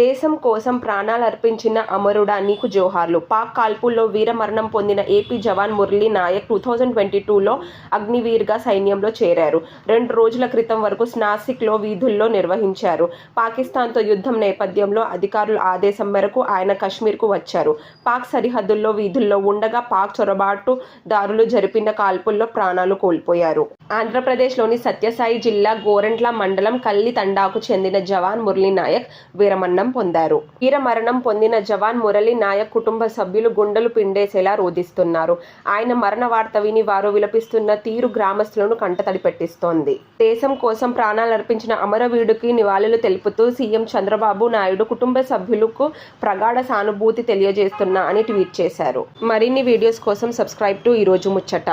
దేశం కోసం ప్రాణాలు అర్పించిన అమరుడా నీకు జోహార్లు. పాక్ కాల్పుల్లో వీరమరణం పొందిన AP jawan Murali Naik two thousand twenty టూలో అగ్నివీర్గా సైన్యంలో చేరారు. రెండు రోజుల క్రితం వరకు స్నాసిక్లో వీధుల్లో నిర్వహించారు. పాకిస్తాన్తో యుద్ధం నేపథ్యంలో అధికారుల ఆదేశం మేరకు ఆయన కశ్మీర్కు వచ్చారు. పాక్ సరిహద్దుల్లో వీధుల్లో ఉండగా పాక్ చొరబాటు దారులు జరిపిన కాల్పుల్లో ప్రాణాలు కోల్పోయారు. ఆంధ్రప్రదేశ్లోని సత్యసాయి జిల్లా గోరంట్ల మండలం కల్లి తండాకు చెందిన జవాన్ మురళీ నాయక్ వీరమరణం పొందారు. వీరమరణం పొందిన జవాన్ మురళీ నాయక్ కుటుంబ సభ్యులు గుండెలు పిండేసేలా రోధిస్తున్నారు. ఆయన మరణ వార్త విని వారు విలపిస్తున్న తీరు గ్రామస్తులను కంటతడి పెట్టిస్తోంది. దేశం కోసం ప్రాణాలర్పించిన అమరవీరుడికి నివాళులు తెలుపుతూ సీఎం చంద్రబాబు నాయుడు కుటుంబ సభ్యులకు ప్రగాఢ సానుభూతి తెలియజేస్తున్నా అని ట్వీట్ చేశారు. మరిన్ని వీడియోస్ కోసం సబ్స్క్రైబ్ టు ఈరోజు ముచ్చట.